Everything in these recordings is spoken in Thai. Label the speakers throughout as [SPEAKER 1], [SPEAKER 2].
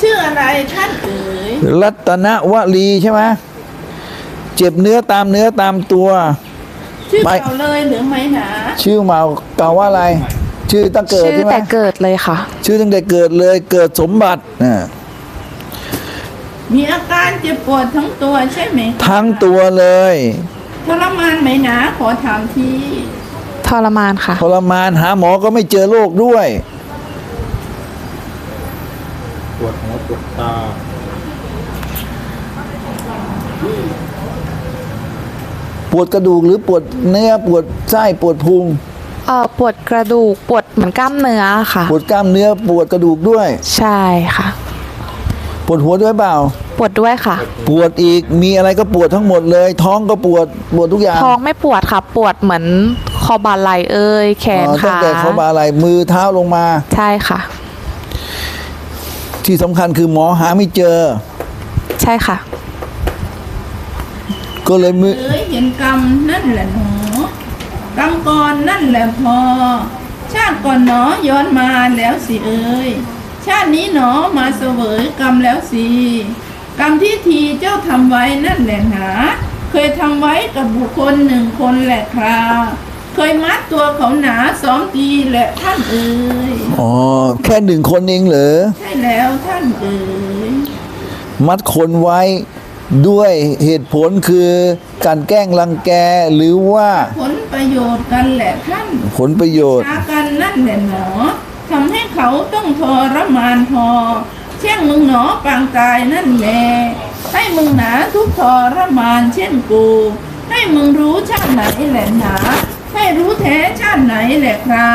[SPEAKER 1] ชื่ออะไรท่านเอ๋ย
[SPEAKER 2] รัตนวลีใช่ไหมเจ็บเนื้อตามเนื้อตามตัว
[SPEAKER 1] ชื่อ
[SPEAKER 2] ไม่
[SPEAKER 1] เก่าเลยหรือไม่หนา
[SPEAKER 2] ชื่อเมาเก่าว่าอะไร ชื่อตั้งเกิด
[SPEAKER 3] ชื่อ
[SPEAKER 2] ใช่ไหม
[SPEAKER 3] แต่เกิดเลยค่ะ
[SPEAKER 2] ชื่อตั้งแต่เกิดเลยเกิดสมบัติอ่า
[SPEAKER 1] มีอาการเจ็บปวดทั้งตัวใช่ไหมคะ
[SPEAKER 2] ทั้งตัวเลย
[SPEAKER 1] ทรมานไหมหนาขอถามที
[SPEAKER 3] ทรมานค่ะ
[SPEAKER 2] ทรมานหาหมอก็ไม่เจอโรคด้วย
[SPEAKER 4] ปวดหัวปวดตา
[SPEAKER 2] ปวดกระดูกหรือปวดเนื้อปวดไส้ปวดพุง
[SPEAKER 3] เอ่อปวดกระดูกปวดเหมือนกล้ามเนื้อค่ะ
[SPEAKER 2] ปวดกล้ามเนื้อปวดกระดูกด้วย
[SPEAKER 3] ใช่ค่ะ
[SPEAKER 2] ปวดหัวด้วยเปล่า
[SPEAKER 3] ปวดด้วยค่ะ
[SPEAKER 2] ปวดอีกมีอะไรก็ปวดทั้งหมดเลย ท้องก็ปวดปวดทุกอย่าง
[SPEAKER 3] ท้องไม่ปวดค่ะ ปวดเหมือนคอบาไหลเอ้ยแขน
[SPEAKER 2] อ๋อตั้ง
[SPEAKER 3] ขา
[SPEAKER 2] แต่เขาบาไหลมือเท้าลงมา
[SPEAKER 3] ใช่ค่ะ
[SPEAKER 2] ที่สำคัญคือหมอหาไม่เจอ
[SPEAKER 3] ใช่ค่ะ
[SPEAKER 2] ก็เลยมือ
[SPEAKER 1] เอ๋ยเห็นกรรมนั่นแหละหนอกรรมก่อนนั่นแหละพอ ชาติก่อนหนอย้อนมาแล้วสิเอ๋ยชาตินี้หนอมาเสวยกรรมแล้วสิกรรมที่ทีเจ้าทำไว้นั่นแหละหนาเคยทำไว้กับบุคคลหนึ่งคนแหละครา เคยมัดตัวเขาหนาสองตีแหละท่านเอ๋ย
[SPEAKER 2] อ๋อแค่หนึ่งคนเองเหรอ
[SPEAKER 1] ใช่แล้วท่านเอ๋ย
[SPEAKER 2] มัดคนไว้ด้วยเหตุผลคือการแกล้งรังแกหรือว่า
[SPEAKER 1] ผลประโยชน์กันแหละท่าน
[SPEAKER 2] ผลประโยชน์
[SPEAKER 1] หากันนั่นแหละหนอทำให้เขาต้องทรมานพอเช่งมึงหนอปางตายนั่นแหละให้มึงหนาทุกข์ทรมานเช่นกู ให้มึงรู้ชาติไหนแหละหนา ให้รู้แท้ชาติไหนแหละครา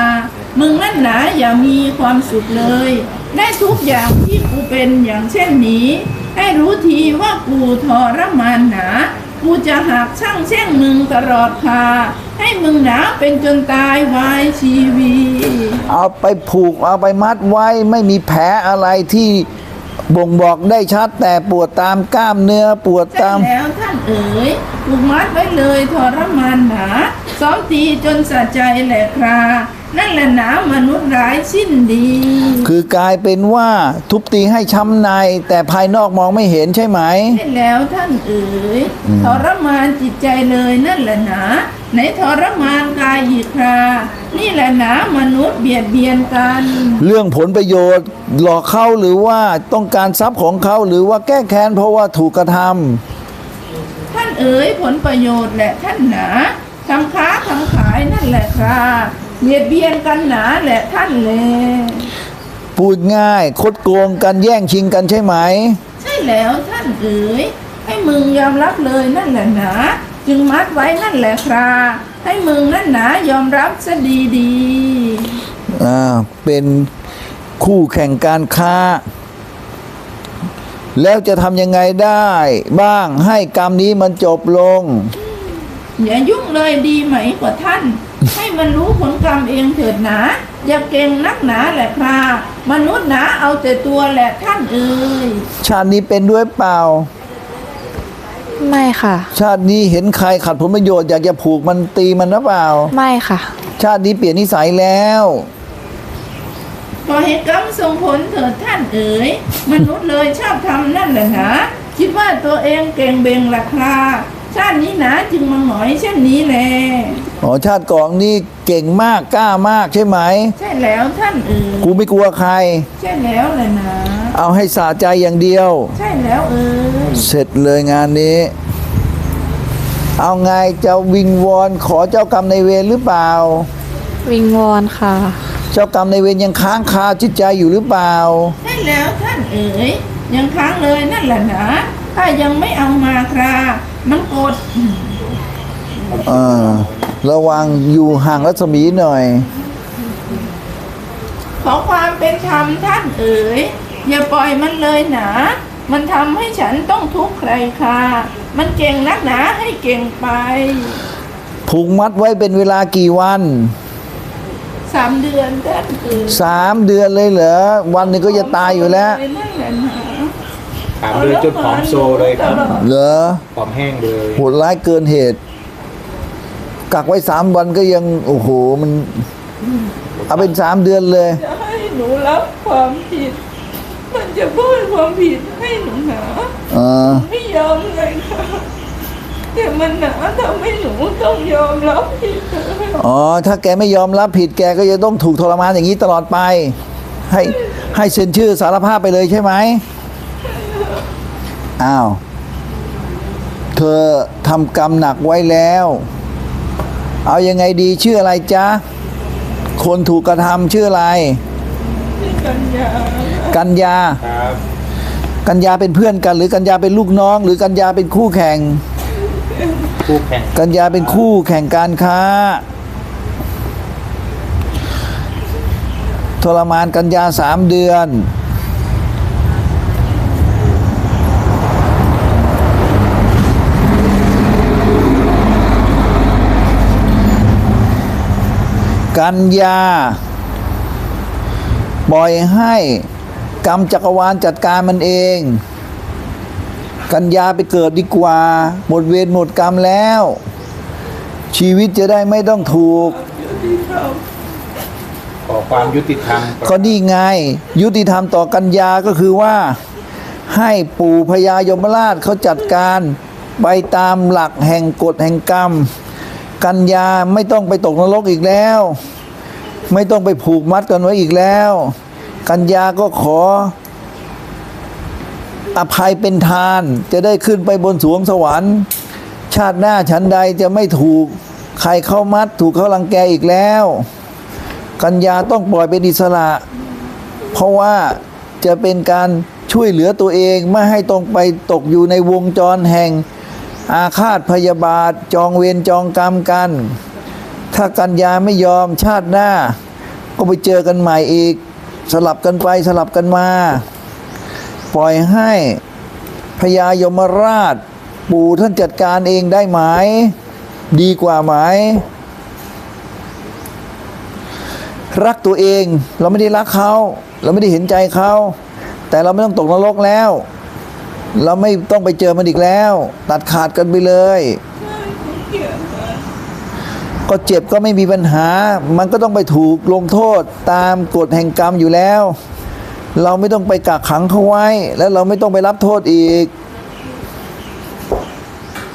[SPEAKER 1] มึงนั่นหนาอย่ามีความสุขเลย ได้ทุกอย่างที่กูเป็นอย่างเช่นนี้ ให้รู้ทีว่ากูทรมานหนา กูจะหักช่างแช่งมึงตลอดคาให้มึงหนาเป็นจนตายวายชีวี
[SPEAKER 2] เอาไปผูกเอาไปมัดไว้ไม่มีแผลอะไรที่ บ่งบอกได้ชัดแต่ปวดตามกล้ามเนื้อปวดตาม
[SPEAKER 1] แล้วท่านเอ๋ยถูกมัดไว้เลยทรมานหนาซ้อมตีจนสะใจแหละครา นั่นแหละหนามนุษย์ร้ายสิ้นดี
[SPEAKER 2] คือกลายเป็นว่าทุบตีให้ช้ำใน แต่ภายนอกมองไม่เห็นใช่ไหม
[SPEAKER 1] ใช่แล้วท่านเอ๋ยทรมานจิตใจเลยนั่นแหละหนาไหนทรมานกายอีกครานี่แหละหนามนุษย์เบียดเบียนกัน
[SPEAKER 2] เรื่องผลประโยชน์หลอกเขาหรือว่าต้องการทรัพย์ของเขาหรือว่าแก้แค้นเพราะว่าถูกกระทำ
[SPEAKER 1] ท่านเอ๋ยผลประโยชน์แหละท่านหนาทำค้าทำขายนั่นแหละครา เบียดเบียนกันหนาแหละท่านเลย
[SPEAKER 2] พูดง่ายคดโกงกันแย่งชิงกันใช่ไหม
[SPEAKER 1] ใช่แล้วท่านเอ๋ยให้มึงยอมรับเลยนั่นแหละหนาจึงมัดไว้นั่นแหละคราให้มึงนั่นหนายอมรับซะดีดี
[SPEAKER 2] อ่าเป็นคู่แข่งการค้า แล้วจะทำยังไงได้บ้างให้กรรมนี้มันจบลง
[SPEAKER 1] ๆอย่ายุ่งเลยดีไหมกว่าท่าน ให้มันรู้ผลกรรมเองเถิดหนา อย่าเก่งนักหนาแหละครามนุษย์หนาเอาแต่ตัวแหละท่านเอ๋ย
[SPEAKER 2] ชาตินี้เป็นด้วยเปล่า
[SPEAKER 3] ไม่ค่ะ
[SPEAKER 2] ชาตินี้เห็นใครขัดผลประโยชน์อยากจะผูกมันตีมันหรือเปล่า
[SPEAKER 3] ไม่ค่ะ
[SPEAKER 2] ชาตินี้เปลี่ยนนิสัยแล้ว
[SPEAKER 1] ขอให้กรรมส่งผลเถิดท่านเอ๋ยมนุษย์เลยชอบทำนั่นแหละหนาคิดว่าตัวเองเก่งเบงราคาชาตินี้หนาจึงมาหงอยเช่นนี้แล
[SPEAKER 2] อ๋อชาติก่อนนี่เก่งมากกล้ามากใช่ไหม
[SPEAKER 1] ใช่แล้วท่านเอ๋ย
[SPEAKER 2] กูไม่กลัวใคร
[SPEAKER 1] ใช่แล้วแหละนะ
[SPEAKER 2] เอาให้สะใจอย่างเดียว
[SPEAKER 1] ใช่แล้วเอ๋ย
[SPEAKER 2] เสร็จเลยงานนี้ เอาไงจะวิงวอนขอเจ้ากรรมในายเวรหรือเปล่า
[SPEAKER 3] วิงวอนค่ะ
[SPEAKER 2] เจ้ากรรมในายเวรยังค้างคาจิตใจอยู่หรือเปล่า
[SPEAKER 1] ใช่แล้วท่านเอ๋ยยังค้างเลยนั่นแหละนะถ้ายังไม่เอามาครามันกด
[SPEAKER 2] เออ ระวังอยู่ห่างรัศมีหน่อย
[SPEAKER 1] ขอความเป็นธรรมท่านเอ๋ยอย่าปล่อยมันเลยหนามันทำให้ฉันต้องทุกข์ใครค่ะ มันเก่งนักหนาให้เก่งไป
[SPEAKER 2] ผูกมัดไว้เป็นเวลากี่วัน
[SPEAKER 1] สามเดือนท่านเอ๋ย
[SPEAKER 2] สามเดือนเลยเหรอ วันหนึ่งก็จะตายอยู่แล้ว
[SPEAKER 1] นั่นแหละนะ
[SPEAKER 4] ถามเลยจนผอมโซเลยครับ
[SPEAKER 2] เหรอ
[SPEAKER 4] ผอมแห้งเลย
[SPEAKER 2] โหดร้ายเกินเหตุ กักไว้สามวันก็ยัง โอ้โห มัน เอาเป็นสามเดือนเลย
[SPEAKER 1] จะให้หนูรับความผิด มันจะพูดความผิดให้หนูหนา
[SPEAKER 2] เออ
[SPEAKER 1] ไม่ยอมเลยค่ะ แต่มันหนาทำให้หนูต้องยอมรับผิดค่ะ
[SPEAKER 2] อ๋อ ถ้าแกไม่ยอมรับผิดแกก็จะต้องถูกทรมานอย่างนี้ตลอดไป ให้ให้เซ็นชื่อสารภาพไปเลยใช่ไหมอ้าว เธอทำกรรมหนักไว้แล้ว เอายังไงดีชื่ออะไรจ๊ะ คนถูกกระทำชื่ออะไร
[SPEAKER 1] ที่กันยา
[SPEAKER 2] กัญญา
[SPEAKER 4] ครับ
[SPEAKER 2] กัญญาเป็นเพื่อนกัน หรือกัญญาเป็นลูกน้อง หรือกัญญาเป็นคู่แข่ง
[SPEAKER 4] คู่แข่ง
[SPEAKER 2] กัญญาเป็นคู่แข่งการค้า ทรมานกัญญาสามเดือน กัญญาปล่อยให้กรรมจักรวาลจัดการมันเอง กัญญาไปเกิดดีกว่า หมดเวรหมดกรรมแล้ว ชีวิตจะได้ไม่ต้องถูก
[SPEAKER 4] ขอความยุติธรรม
[SPEAKER 2] ก็นี่ไง ยุติธรรมต่อกัญญาก็คือว่า ให้ปู่พญายมราชเขาจัดการไปตามหลักแห่งกฎแห่งกรรม กัญญาไม่ต้องไปตกนรกอีกแล้ว ไม่ต้องไปผูกมัดกันไว้อีกแล้ว กัญญาก็ขอ อภัยเป็นทาน จะได้ขึ้นไปบนสวงสวรรค์ ชาติหน้าฉันใดจะไม่ถูกใครเข้ามัด ถูกเขาลังแกอีกแล้ว กัญญาต้องปล่อยเป็นอิสระ เพราะว่าจะเป็นการช่วยเหลือตัวเองไม่ให้ต้องไปตกอยู่ในวงจรแห่ง อาฆาตพยาบาทจองเวรจองกรรมกัน ถ้ากัญญาไม่ยอมชาติหน้า ก็ไปเจอกันใหม่อีก สลับกันไปสลับกันมา ปล่อยให้พญายมราช ปู่ท่านจัดการเองได้ไหมดีกว่าไหมรักตัวเองเราไม่ได้รักเขา เราไม่ได้เห็นใจเขา แต่เราไม่ต้องตกนรกแล้ว เราไม่ต้องไปเจอมันอีกแล้ว ตัดขาดกันไปเลย ก็เจ็บก็ไม่มีปัญหา มันก็ต้องไปถูกลงโทษตามกฎแห่งกรรมอยู่แล้ว เราไม่ต้องไปกักขังเขาไว้ แล้วเราไม่ต้องไปรับโทษอีก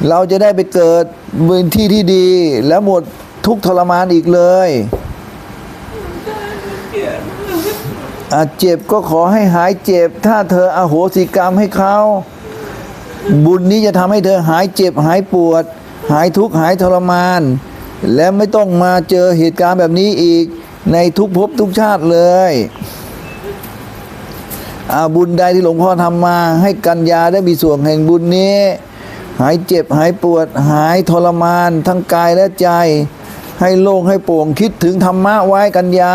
[SPEAKER 2] เราจะได้ไปเกิดบนที่ที่ดี แล้วหมดทุกทรมานอีกเลย อา เจ็บก็ขอให้หายเจ็บ ถ้าเธออโหสิกรรมให้เขาบุญนี้จะทำให้เธอหายเจ็บหายปวด หายทุกข์หายทรมาน และไม่ต้องมาเจอเหตุการณ์แบบนี้อีกในทุกภพทุกชาติเลยอาบุญใดที่หลวงพ่อทำมา ให้กัญญาได้มีส่วนแห่งบุญนี้ หายเจ็บหายปวด หายทรมาน ทั้งกายและใจ ให้โล่งให้โปร่งคิดถึงธรรมะไว้กัญญา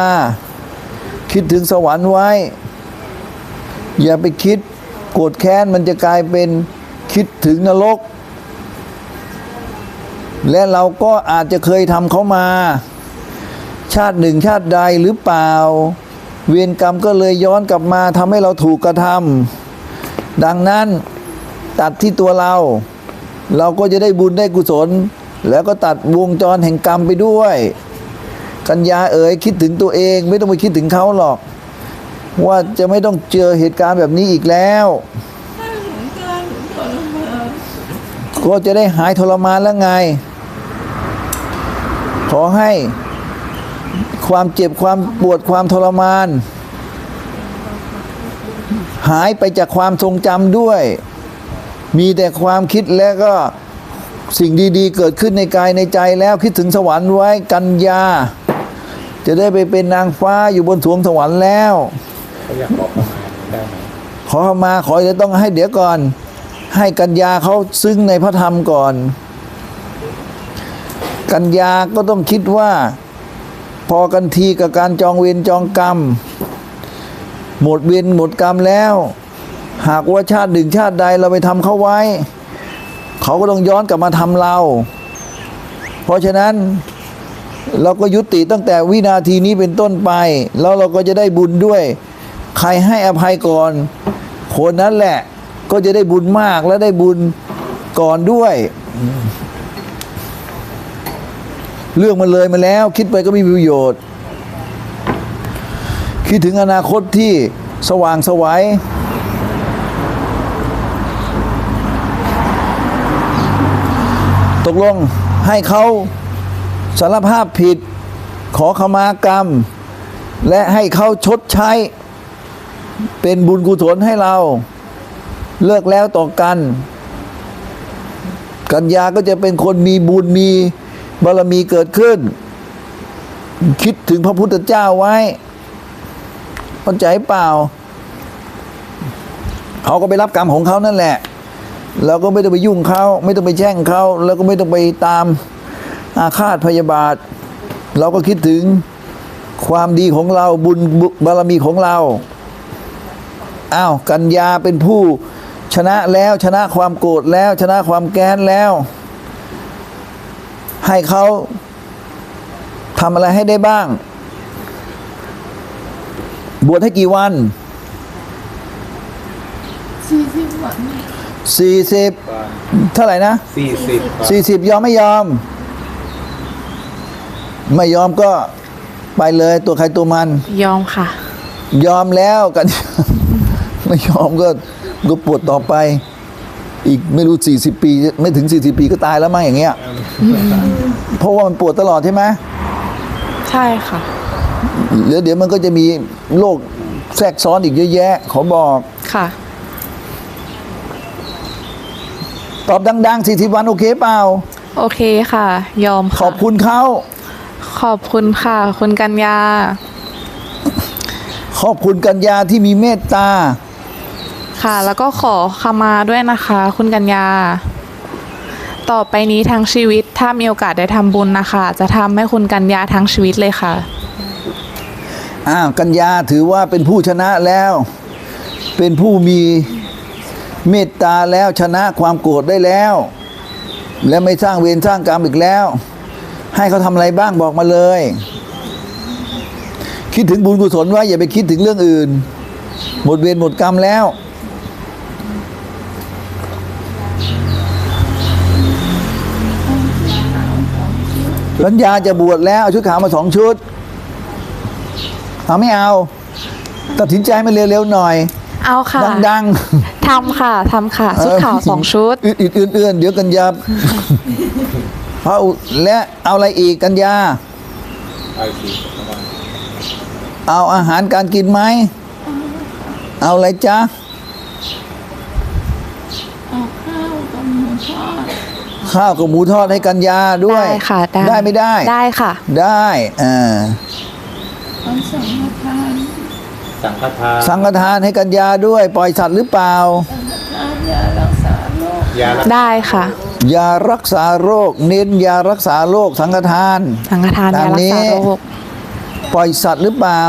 [SPEAKER 2] คิดถึงสวรรค์ไว้ อย่าไปคิดโกรธแค้นมันจะกลายเป็นคิดถึงนรก และเราก็อาจจะเคยทำเขามา ชาติหนึ่งชาติใดหรือเปล่า เวรกรรมก็เลยย้อนกลับมาทำให้เราถูกกระทำดังนั้นตัดที่ตัวเรา เราก็จะได้บุญได้กุศล แล้วก็ตัดวงจรแห่งกรรมไปด้วย กัญญาเอ๋ยคิดถึงตัวเอง ไม่ต้องไปคิดถึงเขาหรอก ว่าจะไม่ต้องเจอเหตุการณ์แบบนี้อีกแล้วก็จะได้หายทรมานแล้วไง ขอให้ความเจ็บความปวดความทรมาน หายไปจากความทรงจำด้วย มีแต่ความคิดแล้วก็สิ่งดีๆ เกิดขึ้นในกายในใจแล้วคิดถึงสวรรค์ไว้กัญญา จะได้ไปเป็นนางฟ้าอยู่บนสวงสวรรค์แล้ว
[SPEAKER 4] เขาอยากขอประมาได้ไหม
[SPEAKER 2] ขอเข้ามาขอจะต้องให้เดี๋ยวก่อน ให้กัญญาเขาซึ้งในพระธรรมก่อน กัญญาก็ต้องคิดว่า พอกันทีกับการจองเวรจองกรรม หมดเวรหมดกรรมแล้ว หากว่าชาติหนึ่งชาติใดเราไปทำเขาไว้ เขาก็ต้องย้อนกลับมาทำเรา เพราะฉะนั้น เราก็ยุติตั้งแต่วินาทีนี้เป็นต้นไป แล้วเราก็จะได้บุญด้วย ใครให้อภัยก่อนคนนั้นแหละก็จะได้บุญมากและได้บุญก่อนด้วย เรื่องมันเลยมาแล้ว คิดไปก็มีประโยชน์ คิดถึงอนาคตที่สว่างสวัยตกลงให้เขา สารภาพผิด ขอขมากรรม และให้เขาชดใช้ เป็นบุญกุศลให้เรา เลิกแล้วต่อกัน กัญญาก็จะเป็นคนมีบุญมีบารมีเกิดขึ้น คิดถึงพระพุทธเจ้าไว้เข้าใจเปล่า เขาก็ไปรับกรรมของเขานั่นแหละเราก็ไม่ต้องไปยุ่งเขา ไม่ต้องไปแช่งเขา แล้วก็ไม่ต้องไปตาม อาฆาตพยาบาท เราก็คิดถึงความดีของเราบุญบุบารมีของเราอ้าวกัญญาเป็นผู้ชนะแล้วชนะความโกรธแล้ว ชนะความแค้นแล้ว ให้เขาทำอะไรให้ได้บ้าง บวชให้กี่วัน
[SPEAKER 1] สี่สิบวัน
[SPEAKER 2] สี่สิบเท่าไหร่นะ
[SPEAKER 4] สี่สิบ
[SPEAKER 2] สี่สิบยอมไม่ยอม ไม่ยอมก็ไปเลยตัวใครตัวมัน
[SPEAKER 3] ยอมค่ะ
[SPEAKER 2] ยอมแล้วกัน ไม่ยอมก็ก็ปวดต่อไป อีกไม่รู้สี่สิบปี ไม่ถึงสี่สิบปีก็ตายแล้วมั้งอย่างเงี้ยเพราะว่ามันปวดตลอดใช่ไหม
[SPEAKER 3] ใช่ค่ะ
[SPEAKER 2] เดี๋ยวเดี๋ยวมันก็จะมีโรคแทรกซ้อนอีกเยอะแยะ ขอบอก
[SPEAKER 3] ค่ะ
[SPEAKER 2] ตอบดังๆสี่สิบวันโอเคเปล่า
[SPEAKER 3] โอเคค่ะ ยอม
[SPEAKER 2] ข
[SPEAKER 3] ค่ะ
[SPEAKER 2] อบคุณเขา
[SPEAKER 3] ขอบคุณค่ะ คุณกัญญา
[SPEAKER 2] ขอบคุณกัญญาที่มีเมตตา
[SPEAKER 3] ค่ะ แล้วก็ขอขมาด้วยนะคะ คุณกัญญา ต่อไปนี้ทั้งชีวิตถ้ามีโอกาสได้ทำบุญนะคะ จะทำให้คุณกัญญาทั้งชีวิตเลยค่ะ
[SPEAKER 2] อ้าวกัญญาถือว่าเป็นผู้ชนะแล้ว เป็นผู้มีเมตตาแล้วชนะความโกรธได้แล้ว และไม่สร้างเวรสร้างกรรมอีกแล้ว ให้เขาทำอะไรบ้างบอกมาเลย คิดถึงบุญกุศลไว้อย่าไปคิดถึงเรื่องอื่น หมดเวรหมดกรรมแล้ว สัญญาจะบวชแล้วเอาชุดขาวมาสองชุด เอาไม่เอา ตัดสินใจมาเร็วๆหน่อย
[SPEAKER 3] เอาค่ะ
[SPEAKER 2] ดัง
[SPEAKER 3] ทำค่ะทำค่ะ
[SPEAKER 2] ๆ
[SPEAKER 3] ชุดขาวสองชุด
[SPEAKER 2] อืดๆเอื้อนๆเดี๋ยวกันยา เพราะและเอาอะไรอีกกันยา
[SPEAKER 4] ไอ้สี่ประมาณ
[SPEAKER 2] เอาอาหารการกินไหม เอาอะไรจ๊ะ
[SPEAKER 1] เอาข้าวกับหมูทอด
[SPEAKER 2] ข้าวกับหมูทอดให้กันยาด้วย
[SPEAKER 3] ได้ค่ะ ได้
[SPEAKER 2] ได้ไม่ได้
[SPEAKER 3] ได้ค่ะ
[SPEAKER 2] ได้อ่า
[SPEAKER 1] เอาสังฆทาน
[SPEAKER 4] สังฆทาน
[SPEAKER 2] สังฆทานให้กันยาด้วย ปล่อยสัตว์หรือเปล่า
[SPEAKER 1] น้ำยารักษาโรค
[SPEAKER 4] ยาละ
[SPEAKER 3] ได้ค่ะ
[SPEAKER 2] ยารักษาโรค เน้นยารักษาโรคสังฆทาน
[SPEAKER 3] สังฆทาน
[SPEAKER 2] ตายา
[SPEAKER 3] มรัก
[SPEAKER 2] นี้
[SPEAKER 3] ษาโรค
[SPEAKER 2] ปล่อยสัตว์หรือเปล่า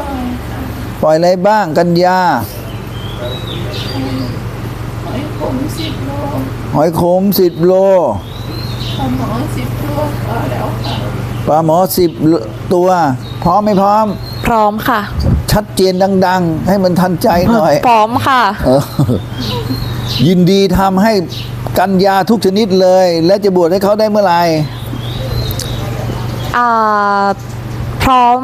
[SPEAKER 1] ปล่อยค่ะ
[SPEAKER 2] ปล่อยอะไรบ้างกันยา
[SPEAKER 1] หอยขมสิบโล
[SPEAKER 2] หอยขมสิบโล
[SPEAKER 1] ปลาหมอสิบตัวพอแล้วค่ะ
[SPEAKER 2] ปลาหมอสิบตัว พร้อมไม่พร้อม
[SPEAKER 3] พร้อมค่ะ
[SPEAKER 2] ชัดเจนดัง ๆ ให้มันทันใจหน่อย
[SPEAKER 3] พร้อมค่ะ
[SPEAKER 2] เออ ยินดีทำให้กันยาทุกชนิดเลย และจะบวชให้เขาได้เมื่อไหร่
[SPEAKER 3] อ่าพร้อม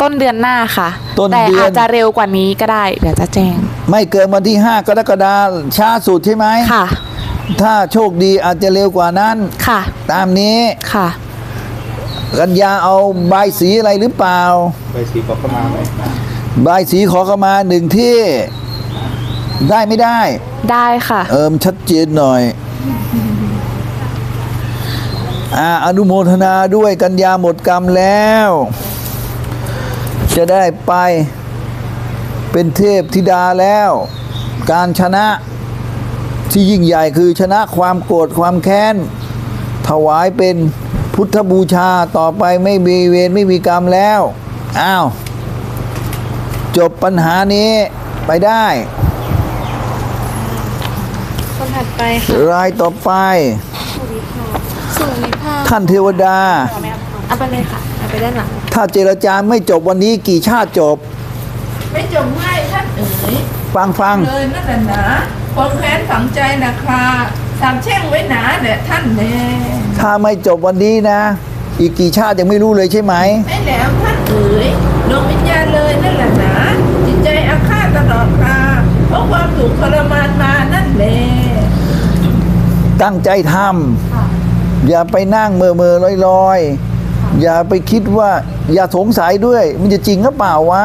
[SPEAKER 3] ต้นเดือนหน้าค่ะ
[SPEAKER 2] ต้น
[SPEAKER 3] แต่
[SPEAKER 2] เดือน
[SPEAKER 3] อาจจะเร็วกว่านี้ก็ได้ เดี๋ยวจะแจ้ง
[SPEAKER 2] ไม่เกินวันที่ 5 กรกฎาคมช้าสุดใช่ไหม
[SPEAKER 3] ค่ะ
[SPEAKER 2] ถ้าโชคดีอาจจะเร็วกว่านั้น
[SPEAKER 3] ค่ะ
[SPEAKER 2] ตามนี้
[SPEAKER 3] ค่ะ
[SPEAKER 2] กันยาเอาใบายสีอะไรหรือเปล่า
[SPEAKER 4] ไปสีก็เข้ามาไหม
[SPEAKER 2] ใบายสีขอเข้ามาหนึ่งที่ ได้ไม่ได้
[SPEAKER 3] ได้ค่ะ
[SPEAKER 2] เอิมชัดเจนหน่อยอ่าอนุโมทนาด้วยกัญญาหมดกรรมแล้ว จะได้ไปเป็นเทพธิดาแล้ว การชนะที่ยิ่งใหญ่คือชนะความโกรธความแค้น ถวายเป็นพุทธบูชาต่อไปไม่มีเวรไม่มีกรรมแล้ว อ้าว จบปัญหานี้ไปได้
[SPEAKER 3] คน ถัดไปค่ะ
[SPEAKER 2] รายต่อไป
[SPEAKER 3] สุวิภา
[SPEAKER 2] ท่านเทวดา
[SPEAKER 3] เอาไปเลยค่ะเอาไปด้านหลัง
[SPEAKER 2] ถ้าเจรจาไม่จบวันนี้กี่ชาติจบ
[SPEAKER 1] ไม่จบง่ายท่านเอ๋ย
[SPEAKER 2] ฟังฟัง
[SPEAKER 1] เลยนั่นแหละหนะความแค้นฝังใจนะคะสามแช่งไว้หนาแหละท่านแน่
[SPEAKER 2] ถ้าไม่จบวันนี้นะ อีกกี่ชาติยังไม่รู้เลยใช่ไหม
[SPEAKER 1] ไม่แล้วท่านเอ๋ยดวงวิญญาณเลยนั่นแหละหนะจิตใจอาฆาตตลอดกาลเพราะความถูกทรมานมานั่นแหละ
[SPEAKER 2] ตั้งใจทำอย่าไปนั่งเมื่อเมื่อลอยลอยๆอย่าไปคิดว่าอย่าสงสัยด้วย มันจะจริงหรือเปล่าวะ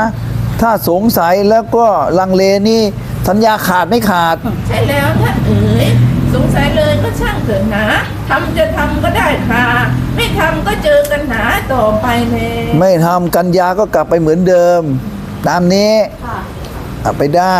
[SPEAKER 2] ถ้าสงสัยแล้วก็ลังเลนี่สัญญาขาดไม่ขาด
[SPEAKER 1] ใช่แล้วท่านเอ๋ยสงสัยเลยก็ช่างเถิดนะทำจะทำก็ได้ค่ะ ไม่ทำก็เจอกันหนาต่อไปเลย
[SPEAKER 2] ไม่ทำกัญญาก็กลับไปเหมือนเดิม ตามนี้
[SPEAKER 3] ค่ะ
[SPEAKER 2] เอาไปได้